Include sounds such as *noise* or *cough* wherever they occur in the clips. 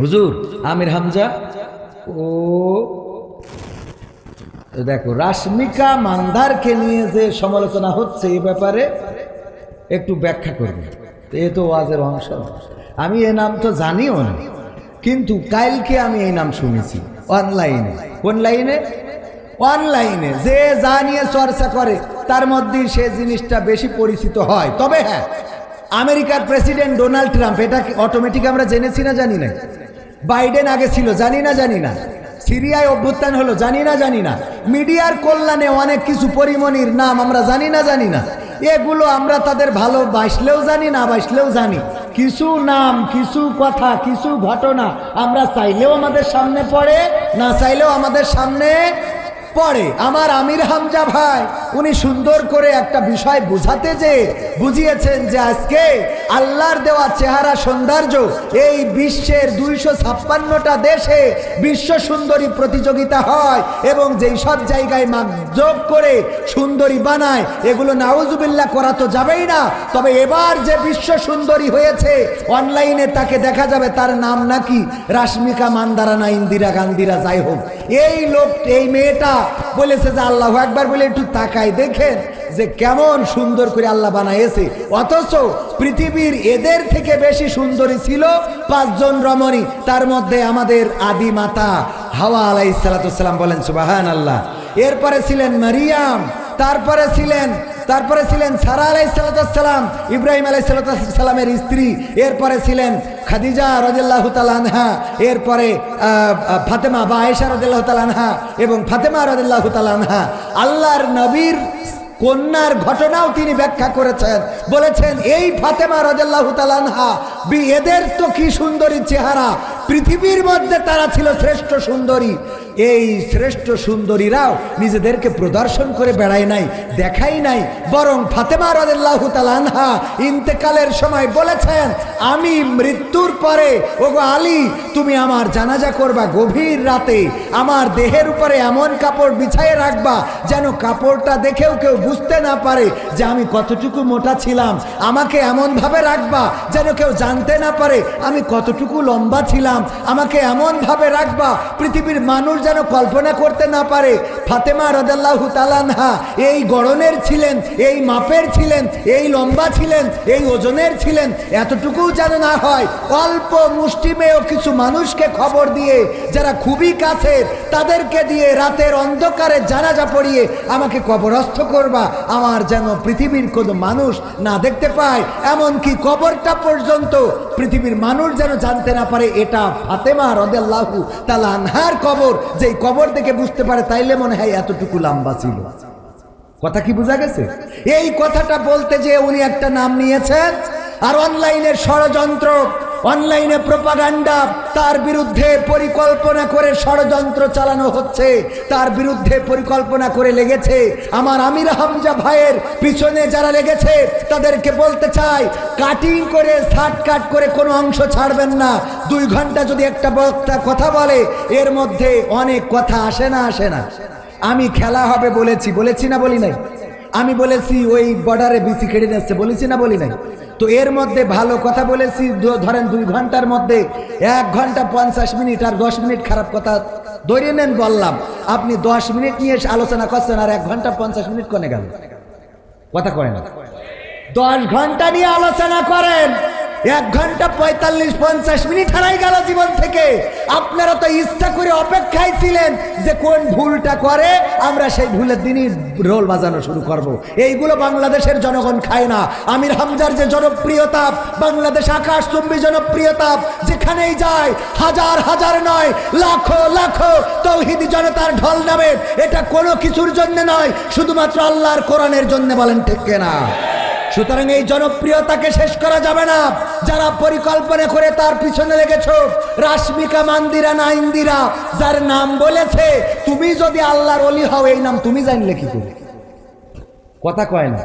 হুজুর, আমির হামজা? ও। দেখো, রাশমিকা মান্দারকে নিয়ে যে সমালোচনা হচ্ছে এই ব্যাপারে একটু ব্যাখ্যা করবে। এ তো ওয়াজের অংশ। আমি এ নাম তো জানিও না, কিন্তু কালকে আমি এই নাম শুনেছি, অনলাইনে। কোন লাইনে অনলাইনে। যে যা নিয়ে চর্চা করে, তার মধ্যেই সে জিনিসটা বেশি পরিচিত হয়। তবে হ্যাঁ আমেরিকার প্রেসিডেন্ট ডোনাল্ড ট্রাম্প, এটা অটোমেটিক আমরা জেনেছি না জানি না? বাইডেন আগে ছিল, জানি না জানি না। সিরিয়ায় অভ্যুত্থান হলো, জানি না জানি না। মিডিয়ার কল্যাণে অনেক কিছু পরিমণির নাম আমরা জানি না জানি না। এগুলো আমরা তাদের ভালো বাসলেও জানি, না বাসলেও জানি। কিছু নাম, কিছু কথা, কিছু ঘটনা আমরা চাইলেও আমাদের সামনে পড়ে, না চাইলেও আমাদের সামনে পড়ে। আমার আমির হামজা ভাই উনি সুন্দর করে একটা বিষয় বুঝাতে যে বুঝিয়েছেন যে আজকে আল্লাহর দেওয়া চেহারা সৌন্দর্য এই বিশ্বের দুইশো ছাপ্পান্নটা দেশে বিশ্ব সুন্দরী প্রতিযোগিতা হয় এবং যেই সব জায়গায় যোগ করে সুন্দরী বানায়, এগুলো নাউজুবিল্লা করা তো যাবেই না। তবে এবার যে বিশ্ব সুন্দরী হয়েছে, অনলাইনে তাকে দেখা যাবে, তার নাম নাকি রাশ্মিকা মান্দারা না ইন্দিরা গান্ধীরা, যাই হোক। এই লোক, এই মেয়েটা বলেছে যে আল্লাহ একবার বলে একটু তাকাই দেখেন যে কেমন সুন্দর করে আল্লাহ বানাইছে। অথচ পৃথিবীর এদের থেকে বেশি সুন্দরী ছিল পাঁচজন রমণী, তার মধ্যে আমাদের আদি মাতা হাওয়া আলাই সালাতাম বলেন সুবাহান আল্লাহ এরপরে ছিলেন মারিয়াম। তারপরে ছিলেন তারপরে ছিলেন সারা আলাই সালাতাম ইব্রাহিম আলাই সালাতামের স্ত্রী, এরপরে ছিলেন খাদিজা রজাল্লাহ তালানহা এরপরে ফাতেমা বা আয়েশা রজাল্লাহ তালানহা এবং ফাতেমা রজাল্লাহ তালানহা আল্লাহর নবীর কন্যার ঘটনাও তিনি ব্যাখ্যা করেছেন। বলেছেন, এই ফাতেমা রজাল্লাহ তালানহা এদের তো কি সুন্দরী চেহারা, পৃথিবীর মধ্যে তারা ছিল শ্রেষ্ঠ সুন্দরী। এই শ্রেষ্ঠ সুন্দরীরাও নিজেদেরকে প্রদর্শন করে বেড়ায় নাই দেখাই নাই। বরং ফাতেমা রদাল্লাহ তালানহা ইন্তেকালের সময় বলেছেন, আমি মৃত্যুর পরে, ওগো আলী, তুমি আমার জানাজা করবা গভীর রাতে। আমার দেহের উপরে এমন কাপড় বিছাইয়ে রাখবা যেন কাপড়টা দেখেও কেউ বুঝতে না পারে যে আমি কতটুকু মোটা ছিলাম। আমাকে এমনভাবে রাখবা যেন কেউ জানতে না পারে আমি কতটুকু লম্বা ছিলাম। আমাকে এমনভাবে রাখবা, পৃথিবীর মানুষ যেন কল্পনা করতে না পারে। ফাতেমা রদাল্লাহু তালানহা এই গড়নের ছিলেন, এই মাপের ছিলেন, এই লম্বা ছিলেন, এই ওজনের ছিলেন। এতটুকু যেন না হয়, অল্প মুষ্টিমেয় কিছু মানুষকে খবর দিয়ে, যারা খুবই কাছের, তাদেরকে দিয়ে রাতের অন্ধকারে জানাজা পড়িয়ে আমাকে কবরস্থ করবা। আমার যেন পৃথিবীর কোনো মানুষ না দেখতে পায়, এমনকি কবরটা পর্যন্ত পৃথিবীর মানুষ যেন জানতে না পারে, এটা ফাতেমা রদাল্লাহু তালানহার কবর। যেই কবর দেখে বুঝতে পারে, তাইলে মনে হয় এতটুকু লাম্বা ছিল। কথা কি বোঝা গেছে? এই কথাটা বলতে যে উনি একটা নাম নিয়েছেন, আর অনলাইনের ষড়যন্ত্র অনলাইনে প্রপাগান্ডা, তার বিরুদ্ধে পরিকল্পনা করে ষড়যন্ত্র চালানো হচ্ছে, তার বিরুদ্ধে পরিকল্পনা করে লেগেছে। আমার আমির হামজা ভাইয়ের পিছনে যারা লেগেছে, তাদেরকে বলতে চাই, কাটিং করে শার্ট কাট করে কোনো অংশ ছাড়বেন না। দুই ঘণ্টা যদি একটা বক্তা কথা বলে, এর মধ্যে অনেক কথা আসে না আসে না। আমি খেলা হবে বলেছি বলেছি না বলি নাই? আমি বলেছি, ওই বর্ডারে বিসি কেড়ে নিচ্ছে বলেছি না, বলি নাই। তো এর মধ্যে ভালো কথা বলেছি ধরেন দুই ঘণ্টার মধ্যে এক ঘণ্টা পঞ্চাশ মিনিট আর দশ মিনিট খারাপ কথা ধরে নেন বললাম। আপনি দশ মিনিট নিয়ে এসে আলোচনা করছেন আর এক ঘণ্টা পঞ্চাশ মিনিট কনে গেল। কথা কয় না। দশ ঘণ্টা নিয়ে আলোচনা করেন এক ঘণ্টা পঁয়তাল্লিশ, পঞ্চাশ মিনিট হারাই গেল জীবন থেকে। আপনারা তো ইচ্ছা করে অপেক্ষায় ছিলেন যে কোন ভুলটা করে, আমরা সেই ভুলের দিনই রোল বাজানো শুরু করব। এইগুলো বাংলাদেশের জনগণ খায় না। আমির হামজার যে জনপ্রিয়তা, বাংলাদেশ আকাশ চুম্বি জনপ্রিয়তা, যেখানেই যায়, হাজার হাজার নয়, লাখো লাখো তৌহিদি জনতার ঢল নামে। এটা কোনো কিছুর জন্য নয়, শুধুমাত্র আল্লাহর কোরআনের জন্য বলেন ঠিক না সুতরাং এই জনপ্রিয়তাকে শেষ করা যাবে না। যারা পরিকল্পনা করে তার পিছনে লেগেছ, রাশ্মিকা, মান্দিরা না ইন্দিরা যার নাম বলেছে, তুমি যদি আল্লাহর অলি হও, এই নাম তুমি জানলে কি করে? কথা কয় না।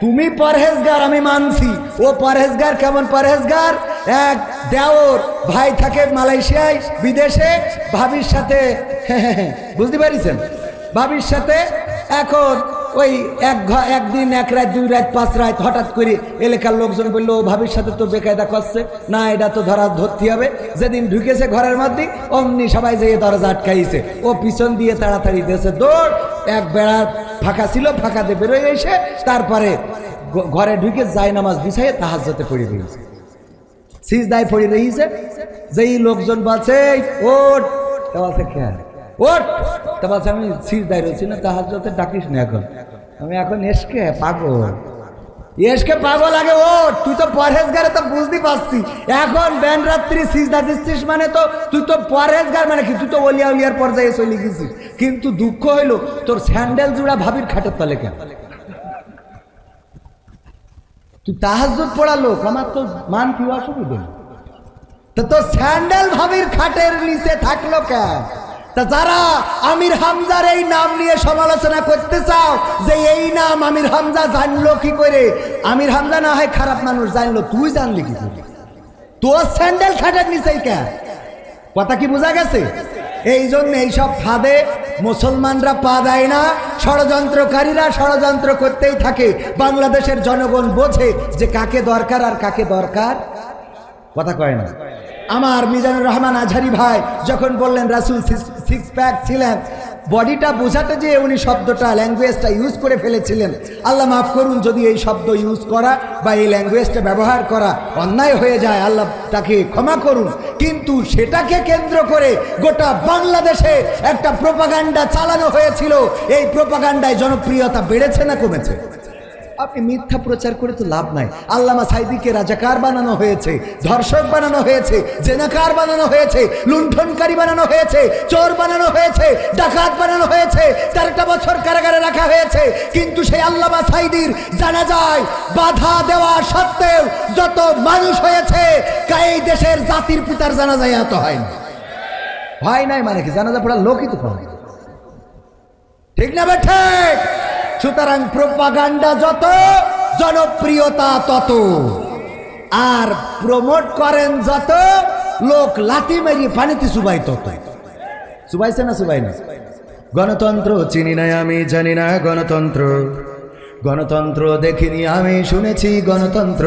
তুমি পরহেজগার, আমি মানছি। ও পরহেজগার কেমন পরহেজগার? এক দেওর ভাই থাকে মালয়েশিয়ায়, বিদেশে, ভাবির সাথে, *laughs* বুঝতে পারিছেন? ভাবির সাথে, এখন ওই এক একদিন এক রাত দুই রাত পাঁচ রাত হঠাৎ করে এলাকার লোকজন বলল ও ভাবির সাথে তো বেকায়দা করছে। না এটা তো ধরা ধরতে হবে। যেদিন ঢুকেছে ঘরের মধ্যে অমনি সবাই যেয়ে দরজা আটকাইছে। ও পিছন দিয়ে তাড়াতাড়ি দিয়েছে দৌড় এক বেড়া ফাঁকা ছিল ফাঁকাতে বেরোয় এসে তারপরে ঘরে ঢুকে যায় নামাজ বিছাইয়ে তাহাজ্জতে পড়ে দিয়েছে সিজদায় পড়ে রয়েছে যেই লোকজন বলছে "এই, ওঠ। তা বলছে খেয়াল ওঠ। তা বলছে আমি সিজদায় রয়েছি না তাহাজ্জতে ডাকিস না এখন। আমি এখন এসকে পাগল। এসকে পাগল আগে ওঠ তুই তো পরহেজগারে তো বুঝতে পারছি। এখন ব্যান রাত্রি সিজদা দিচ্ছিস মানে তো, তুই তো পরহেজগার মানে কি? তুই তো অলিয়া উলিয়ার পর্যায়ে চলে গেছিস। কিন্তু দুঃখ হইল, তোর স্যান্ডেল জুড়া ভাবির খাটের তলে কেন? তুই তাহাজুদ পড়া লোক, আমার তো মান কি অসুবিধা। তা তো স্যান্ডেল ভাবির খাটের নিচে থাকল কেন? যারা আমির হামজার এই নাম নিয়ে সমালোচনা করতে চাও, যে এই নাম আমির হামজা জানলো কি করে? আমির হামজা না হয় খারাপ মানুষ, জানলো। তুই জানলি কি করে? তোর স্যান্ডেল খাটের নিচেই কেন কথা কি বোঝা গেছে? এই জন্য এইসব ফাঁদে মুসলমানরা পা দেয় না, ষড়যন্ত্রকারীরা ষড়যন্ত্র করতেই থাকে। বাংলাদেশের জনগণ বোঝে যে কাকে দরকার আর কাকে দরকার। কথা কয় না? আমার মিজানুর রহমান আঝারি ভাই যখন বললেন, রাসুল সিক্স প্যাক ছিলেন। বডিটা বোঝাতে যে উনি শব্দটা ল্যাঙ্গুয়েজটা ইউজ করে ফেলেছিলেন। আল্লাহ মাফ করুন, যদি এই শব্দ ইউজ করা বা এই ল্যাঙ্গুয়েজটা ব্যবহার করা অন্যায় হয়ে যায়, আল্লাহ তাকে ক্ষমা করুন। কিন্তু সেটাকে কেন্দ্র করে গোটা বাংলাদেশে একটা প্রোপাগান্ডা চালানো হয়েছিল। এই প্রোপাগান্ডায় জনপ্রিয়তা বেড়েছে না কমেছে? আপনি মিথ্যা প্রচার করে তো লাভ নাই। আল্লামা সাইদিকে রাজাকার বানানো হয়েছে, ধর্ষক বানানো হয়েছে, জেনাকার বানানো হয়েছে, লুণ্ঠনকারী বানানো হয়েছে, চোর বানানো হয়েছে, ডাকাত বানানো হয়েছে চারটা বছর কারাগারে রাখা হয়েছে। কিন্তু সেই আল্লামা সাইদির জানা যায় বাধা দেওয়া সত্ত্বেও যত মানুষ হয়েছে এই দেশের জাতির পিতার জানা যায় এত হয় না হয় নাই মানে কি? জানাজা পড়ার লোকই তো ঠিক না বেঠে সুতরাং প্রোপাগান্ডা যত, জনপ্রিয়তা তত। আর প্রমোট করেন যত, লোক লাঠি মেরিয়ে পানিতে সুবাই তত। সুবাইছে না সুবাই না? গণতন্ত্র চিনি না আমি, জানি না গণতন্ত্র। গণতন্ত্র দেখিনি আমি, শুনেছি গণতন্ত্র।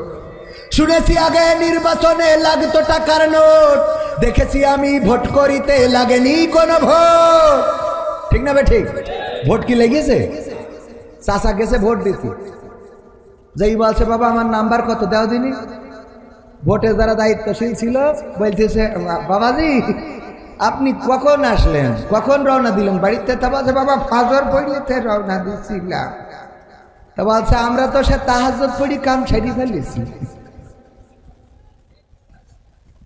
শুনেছি আগে নির্বাচনে লাগতো টাকার নোট। দেখেছি আমি ভোট করিতে লাগেনি কোনো ভোট। ঠিক না বে ঠিক? ভোট কি লেগেছে? চাষা গেছে ভোট দিতে। যেই বলছে, বাবা, আমার নাম্বার কত? দেওয়া দিনি। ভোটে যারা দায়িত্বশীল ছিল, বলতেছে "বা- বাবাজি, আপনি কখন আসলেন? কখন রওনা দিলেন? বাড়িতে? তা বলছে, বাবা, ফাজর পড়িতে রওনা দিছিলাম। তা বলছে, আমরা তো সে তাহাজত পড়ি কাম ছেড়ে ফেলেছি।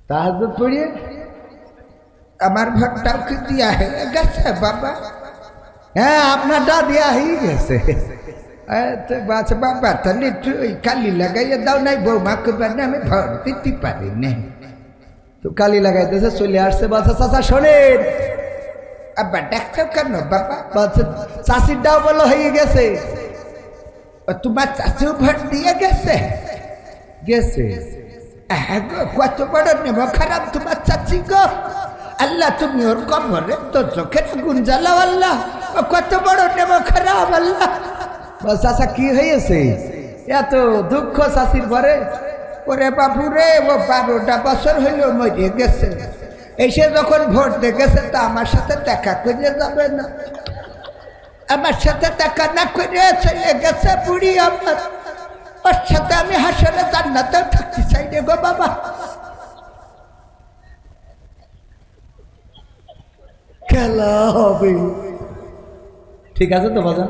তাহাজত পড়িয়ে? আমার ভোটটাও কি দিয়া হয়ে গেছে বাবা। হ্যাঁ আপনারটা দেয়া হয়ে গেছে। আচ্ছা বাবা তাহলে ওই কালি লাগাইয়া দাও নাই বৌমাকে বানে আমি ভোট দিতে পারি না। তো কালি লাগাইতেছে চলে আসছে বাচ্চা চাচা শোনেন। আব্বা ডাক্তার কেন বাবা? বাচ্চা চাষির ডাও বলো হয়ে গেছে। তোমার চাষিও ভোট দিয়ে গেছে? গেছে। কত বড় নেব খারাপ তোমার চাচি গো আল্লাহ তুমি ওর কবরে তো চোখের গুণ জ্বালাও আল্লাহ কত বড় নেব খারাপ আল্লাহ চাচা কি হয়েছে এত দুঃখ চাষির ঘরে ওরে বাবু রে ও বারোটা বছর হইল মরে গেছে এসে যখন ভোট গেছে তা আমার সাথে দেখা করে যাবে না আমার সাথে দেখা না করে চলে গেছে বুড়ি আমার ওর সাথে আমি হাসলে জান্নাতেও থাকতে চাই রে গো বাবা। খেলা হবে। ঠিক আছে তো বাজান?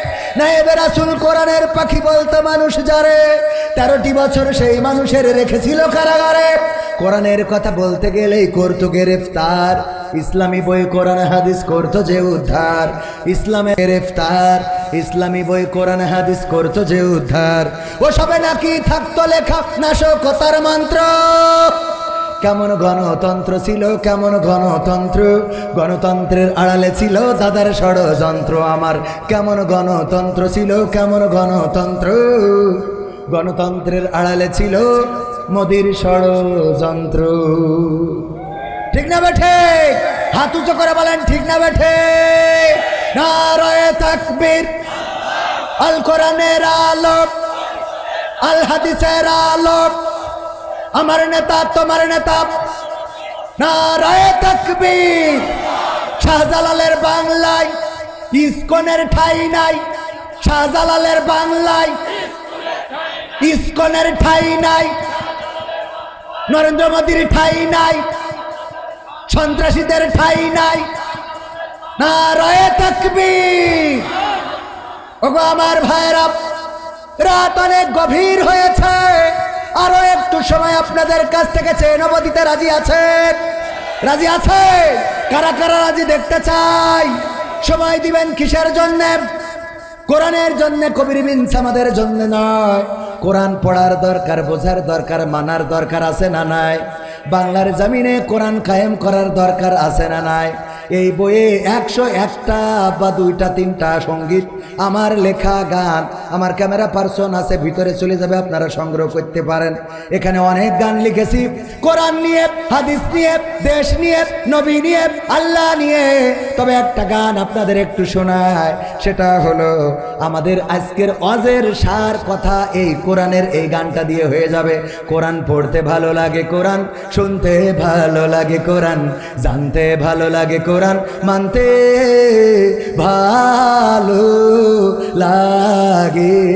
নায়েবের আসুল কোরআনের পাখি বলতো মানুষ যারে তেরোটি বছর সেই মানুষের রেখেছিল কারাগারে। কোরআনের কথা বলতে গেলেই করতো গ্রেফতার। ইসলামী বই কোরআন, হাদিস করতো যে উদ্ধার। ইসলামে গ্রেফতার, ইসলামী বই কোরআন, হাদিস করতো যে উদ্ধার। ও সবে নাকি থাকতো লেখা নাশকতার মন্ত্র। কেমন গণতন্ত্র ছিল, কেমন গণতন্ত্র? গণতন্ত্রের আড়ালে ছিল দাদার ষড়যন্ত্র আমার। কেমন গণতন্ত্র ছিল, কেমন গণতন্ত্র? গণতন্ত্রের আড়ালে ছিল মোদির ষড়যন্ত্র। ঠিক না বেঠে হাত উঁচু করে বলেন, ঠিক না বেঠে নারায়ে তাকবীর, আল কোরআনের আলোক আল হাদিসের আলোক আমার নেতা, তোমার নেতা। নারায়ে তাকবীর। শাহজালালের বাংলায়, ইস্কনের ঠাই নাই। শাহজালালের বাংলায়, ইস্কনের ঠাই নাই। নরেন্দ্র মোদীর ঠাই নাই। সন্ত্রাসীদের ঠাই নাই। নারায়ে তাকবীর। ওগো আমার ভাইরা রাত অনেক গভীর হয়েছে। আরও একটু সময় আপনাদের কাছ থেকে চেয়ে নেব, দিতে রাজি আছেন? রাজি আছে কারা কারা রাজি দেখতে চাই? সময় দিবেন কিসের জন্য? কোরআনের জন্য কবির বিনস আমাদের জন্য নয়। কোরআন পড়ার দরকার, বোঝার দরকার, মানার দরকার আছে না নাই? বাংলার জমিনে কোরআন কায়েম করার দরকার আছে না নাই? এই বইয়ে একশো একটা বা দুইটা, তিনটা সংগীত, আমার লেখা গান, আমার ক্যামেরা পার্সন আছে, ভিতরে চলে যাবে, আপনারা সংগ্রহ করতে পারেন। এখানে অনেক গান লিখেছি। কোরআন নিয়ে, হাদিস নিয়ে, দেশ নিয়ে, নবী নিয়ে, আল্লাহ নিয়ে। তবে একটা গান আপনাদের একটু শোনায়, সেটা হলো, আমাদের আজকের অজের সার কথা এই কোরআনের এই গানটা দিয়ে হয়ে যাবে। কোরআন পড়তে ভালো লাগে কোরআন, শুনতে ভালো লাগে কোরআন, জানতে ভালো লাগে কোরআন। মানতে ভালো লাগে।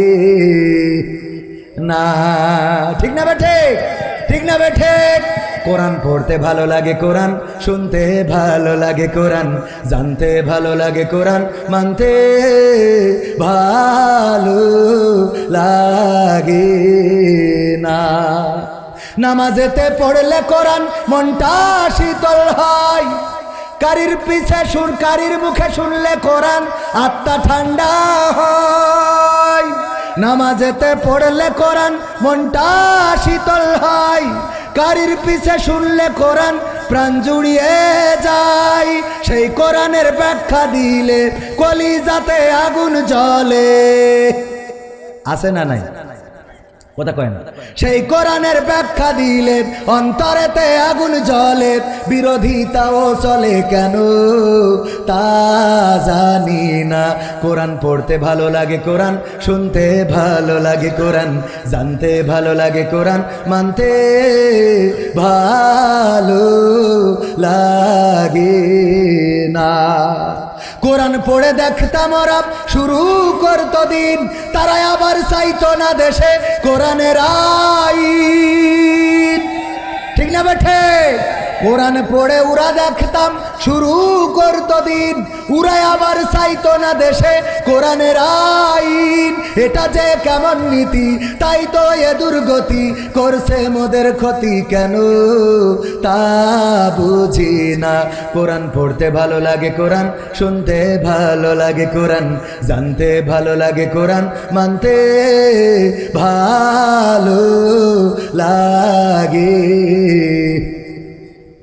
না, ঠিক না বেঠে ঠিক? না বেঠে কোরআন পড়তে ভালো লাগে কোরআন, শুনতে ভালো লাগে কোরআন, জানতে ভালো লাগে কোরআন, মানতে ভালো লাগে। না, নামাজেতে পড়লে কোরআন মনটা শীতল হয়। কারির পিছে সুর কারির মুখে শুনলে কোরআন আত্মা ঠান্ডা হয়। নামাজেতে পড়লে কোরআন মনটা শীতল হয়। কারির পিছে শুনলে কোরআন প্রাণ জুড়িয়ে যায়। সেই কোরআনের ব্যাখ্যা দিলে কলিজাতে আগুন জ্বলে। আছে না নাই? কথা কয় না। সেই কোরআনের ব্যাখ্যা দিলে অন্তরেতে আগুন জ্বলে, বিরোধিতাও চলে কেন? তা জানি না। কোরআন পড়তে ভালো লাগে কোরআন, শুনতে ভালো লাগে কোরআন, জানতে ভালো লাগে কোরআন, মানতে ভালো লাগে না। কোরআন পড়ে দেখতাম ওরা শুরু করতো দিন। তারাই আবার চাইতো না দেশে কোরআনের আই ঠিক না বেঠে কোরআন পড়ে উরা দেখতাম, শুরু করতো দিন। উড়াই আবার চাইতো না দেশে কোরআনের আইন। এটা যে কেমন নীতি, তাই তো এ দুর্গতি। করছে মোদের ক্ষতি কেন? তা বুঝি না। কোরআন পড়তে ভালো লাগে কোরআন, শুনতে ভালো লাগে কোরআন, জানতে ভালো লাগে কোরআন, মানতে ভালো লাগে।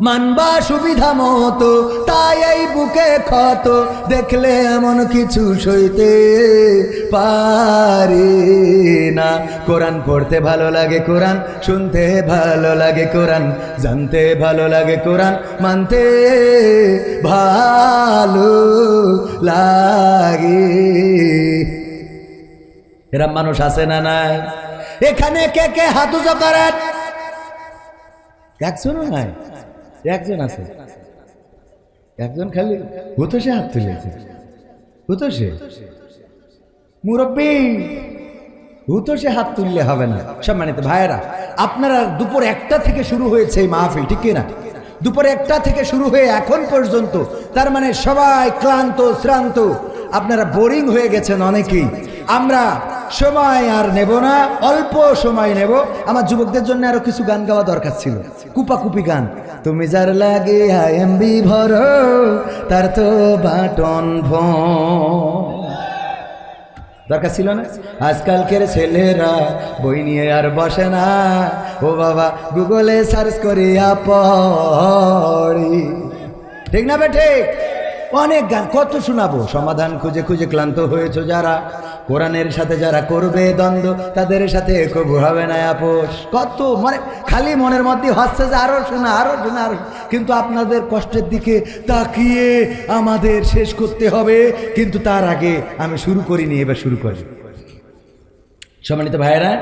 মানবা সুবিধা মতো, তাই এই বুকে ক্ষত, দেখলে এমন কিছু সইতে পারি না। কোরআন পড়তে ভালো লাগে কোরআন, শুনতে ভালো লাগে কোরআন, জানতে ভালো লাগে কোরআন, মানতে ভালো লাগে। এরম মানুষ আছে না নাই? এখানে কে কে হাত উঁচু করেন? একজনও নাই? একজন আছে। একজন খালি হতো সে হাত তুলেছে। হতো সে মুরব্বী! হুতো সে হাত তুললে হবে না। সম্মানিত ভাইয়েরা, আপনারা দুপুর একটা থেকে শুরু হয়েছে এই মাহফিল, ঠিক না দুপুর একটা থেকে শুরু হয়ে এখন পর্যন্ত তার মানে সবাই ক্লান্ত, শ্রান্ত। আপনারা বোরিং হয়ে গেছেন অনেকেই। আমরা সময় আর নেব না, অল্প সময় নেব। আমার যুবকদের জন্য আরও কিছু গান গাওয়া দরকার ছিল। কুপাকুপি গান। তুমি যার লাগে আইএমবি ভর, তার তো বাটন ভন দরকার ছিল না? আজকালকের ছেলেরা বই নিয়ে আর বসে না। ও বাবা, গুগলে সার্চ করিয়া পড়ি। ঠিক না বেঠে অনেক গান, কত শোনাবো? সমাধান খুঁজে খুঁজে ক্লান্ত হয়েছে যারা। কোরআনের সাথে যারা করবে দ্বন্দ্ব, তাদের সাথে কবু হবে না আপোষ কত মানে খালি মনের মধ্যে হচ্ছে যে আরও শোনা, আরও শোনা, আরও কিন্তু আপনাদের কষ্টের দিকে তাকিয়ে আমাদের শেষ করতে হবে। কিন্তু তার আগে আমি শুরু করিনি, এবার শুরু করি। সম্মানিত ভাইয়েরা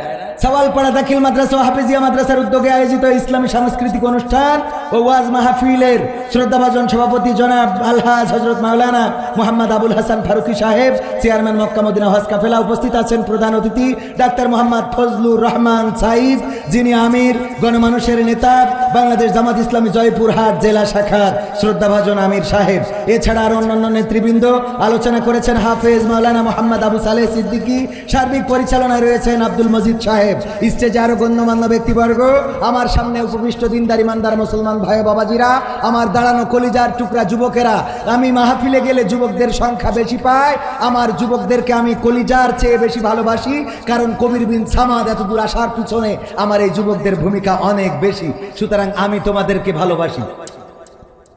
সওয়ালপাড়া দাখিল মাদ্রাসা ও হাফিজিয়া মাদ্রাসার উদ্যোগে আয়োজিত ইসলামী সাংস্কৃতিক অনুষ্ঠান ও ওয়াজ মাহফিলের শ্রদ্ধাভাজন সভাপতি জনাব আলহাজ হজরত মাওলানা মোহাম্মদ আবুল হাসান ফারুকি সাহেব, চেয়ারম্যান মক্কা মদিনা হজ কাফেলা উপস্থিত আছেন প্রধান অতিথি ডাক্তার মোহাম্মদ ফজলুর রহমান সাইদ যিনি আমির গণমানুষের নেতা বাংলাদেশ জামাত ইসলামী জয়পুরহাট জেলা শাখার শ্রদ্ধাভাজন আমির সাহেব। এছাড়া আর অন্যান্য নেতৃবৃন্দ আলোচনা করেছেন হাফেজ মাওলানা মোহাম্মদ আবু সালেহ সিদ্দিকী। সার্বিক পরিচালনায় রয়েছেন আব্দুল মজিদ সাহেব। স্টেজে আরও গণ্যমান্য ব্যক্তিবর্গ, আমার সামনে উপবিষ্ট দিনদার ইমানদার মুসলমান ভাই বাবাজিরা, আমার দাঁড়ানো কলিজার টুকরা যুবকেরা, আমি মাহফিলে গেলে যুবকদের সংখ্যা বেশি পাই আমার যুবকদেরকে আমি কলিজার চেয়ে বেশি ভালোবাসি, কারণ কবির বিন সামাদ এত দূর আসার পিছনে আমার এই যুবকদের ভূমিকা অনেক বেশি, সুতরাং আমি তোমাদেরকে ভালোবাসি।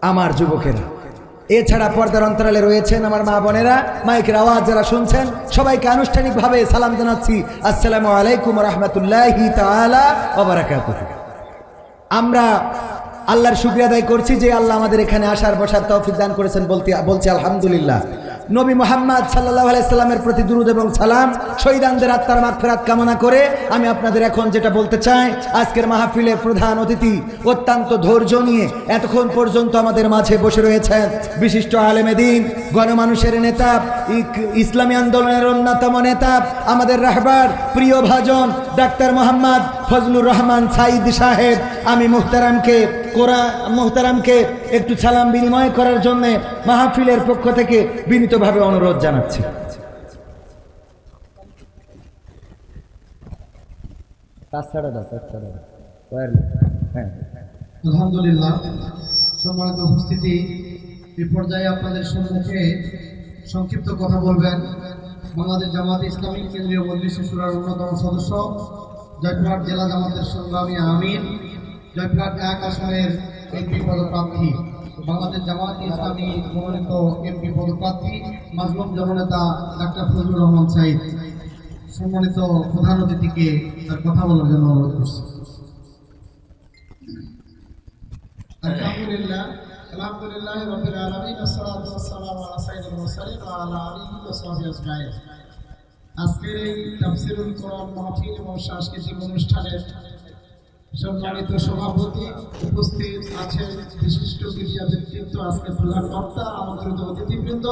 আমার যুবকেরা এছাড়া পর্দার অন্তরালে রয়েছেন আমার মা বোনেরা। মাইকের আওয়াজ যারা শুনছেন, সবাইকে আনুষ্ঠানিকভাবে সালাম জানাচ্ছি। আসসালামু আলাইকুম রহমতুল্লাহি ওয়া আমরা আল্লাহর শুক্রিয়া আদায় করছি যে আল্লাহ আমাদের এখানে আসার, বসার তৌফিক দান করেছেন বলতে বলছি আলহামদুলিল্লাহ। নবী মোহাম্মদ সাল্লাহ আলাইস্লামের প্রতি দুরুদ এবং সালাম, শহীদানদের আত্মার মাগফিরাত কামনা করে আমি আপনাদের এখন যেটা বলতে চাই, আজকের মাহফিলের প্রধান অতিথি অত্যন্ত ধৈর্য নিয়ে এতক্ষণ পর্যন্ত আমাদের মাঝে বসে রয়েছেন বিশিষ্ট আলেমেদিন গণমানুষের নেতা ইসলামী আন্দোলনের অন্যতম নেতা, আমাদের রাহবার, প্রিয় ভাজন, ডাক্তার মোহাম্মদ ফজলুর রহমান সাইদ সাহেব আমি মুহতারামকে কোরআন মুহতারামকে একটু সালাম বিনিময় করার জন্য মাহফিলের পক্ষ থেকে বিনীতভাবে অনুরোধ জানাচ্ছি। হ্যাঁ। আলহামদুলিল্লাহ সম্মানিত উপস্থিতি। এই পর্যায়ে আপনাদের সম্মুখে সংক্ষিপ্ত কথা বলবেন। বাংলাদেশ জামাত ইসলামী কেন্দ্রীয় মজলিস সুরার অন্যতম সদস্য জয়পুরহাট জেলা জামাতের সংগ্রামী আমির, জয়পুরহাট এক আসনের এমপি পদপ্রার্থী, বাংলাদেশ জামাত ইসলামী মনোনীত এমপি পদপ্রার্থী, মাজলুম জননেতা ডাক্তার ফজলুর রহমান সাইদ। সম্মানিত প্রধান অতিথিকে তার কথা বলার জন্য অনুরোধ করছি। আলহামদুলিল্লাহ আলহামদুলিল্লাহ আজকের এই তাফসীরুল কোরআন মাহফিল এবং সাংস্কৃতিক অনুষ্ঠানের সম্মানিত সভাপতি উপস্থিত আছেন বিশিষ্ট মিডিয়া ব্যক্তিত্ব আজকে প্রধান বক্তা আমন্ত্রিত অতিথিবৃন্দ।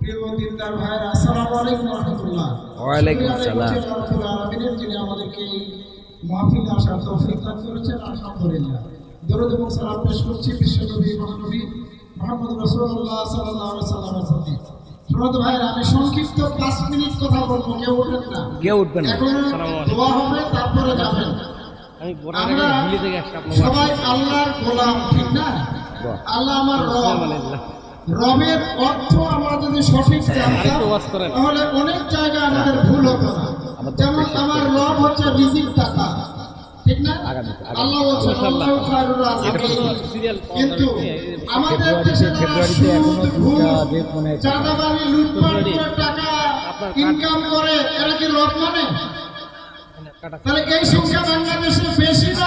প্রিয় দিনদার ভাইয়ের আসসালামু আলাইকুম রহমতুল্লাহ। ওয়ালাইকুম আসসালাম। রব্বুল যিনি আমাদেরকে এই মাহফিলে আসার তৌফিক দান করেছেন আলহামদুলিল্লাহ। দরুদ এবং সালাম পেশ করছি বিশ্বনবী মহানবী মোহাম্মদ সাল্লামের প্রতি। শোনাত ভাইয়ের আমি সংক্ষিপ্ত পাঁচ মিনিট কথা বলব কেউ উঠবেন না। কেউ উঠবেন না। দোয়া হবে তারপরে যাবেন। আমরা ভুলে থেকে আসছি আপনার সবাই আল্লাহর গোলাম ঠিক না? আল্লাহ আমার রব। রবের অর্থ আমরা যদি সঠিক জানতাম করেন। তাহলে অনেক জায়গায় আমাদের ভুল হতো না। যেমন আমার রব হচ্ছে রিজিক দাতা। ঠিক না? আল্লাহ বলছে কিন্তু আমাদের দেশে মনে আছে। চাঁদাবাজি, লুটপাট করে টাকা ইনকাম করে এরা কি রব মানে? তাহলে এই সংখ্যা বাংলাদেশে বেশি না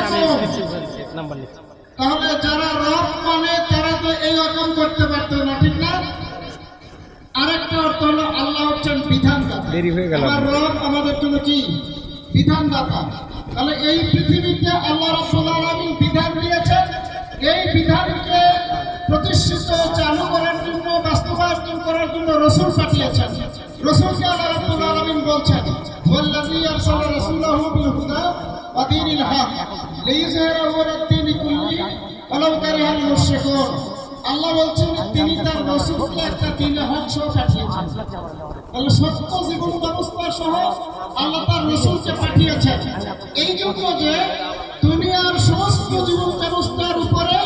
তাহলে যারা রথ মানে তারা তো এই রকম করতে পারতো না ঠিক না? আরেকটা অর্থ হলো আল্লাহ হচ্ছেন বিধানদাতা। দেরি হয়ে গেল রব আমাদের জন্য কি? বিধানদাতা। তাহলে এই পৃথিবীতে আল্লাহ রাব্বুল আলামিন বিধান দিয়েছেন। এই বিধানকে প্রতিষ্ঠিত চালু করার জন্য, বাস্তবায়ন করার জন্য রসুল পাঠিয়েছেন। রসুলকে আল্লাহ রাব্বুল আলামিন বলছেন রাসূলাহু বিল হুদা ওয়া দীনিল হক লিইয়ুযহিরাহু আলা দ্বীনি কুল্লিহি ওয়ালাউ কারিহাল মুশরিকুন। আল্লাহ বলছেন তিনি তার রসুলকে একটা দিনে হক সহ পাঠিয়েছেন। তাহলে সত্য জীবন ব্যবস্থা সহ আল্লাহ তার রসুলকে পাঠিয়েছেন। এই জন্য যে দুনিয়ার সমস্ত জীবন ব্যবস্থার উপরে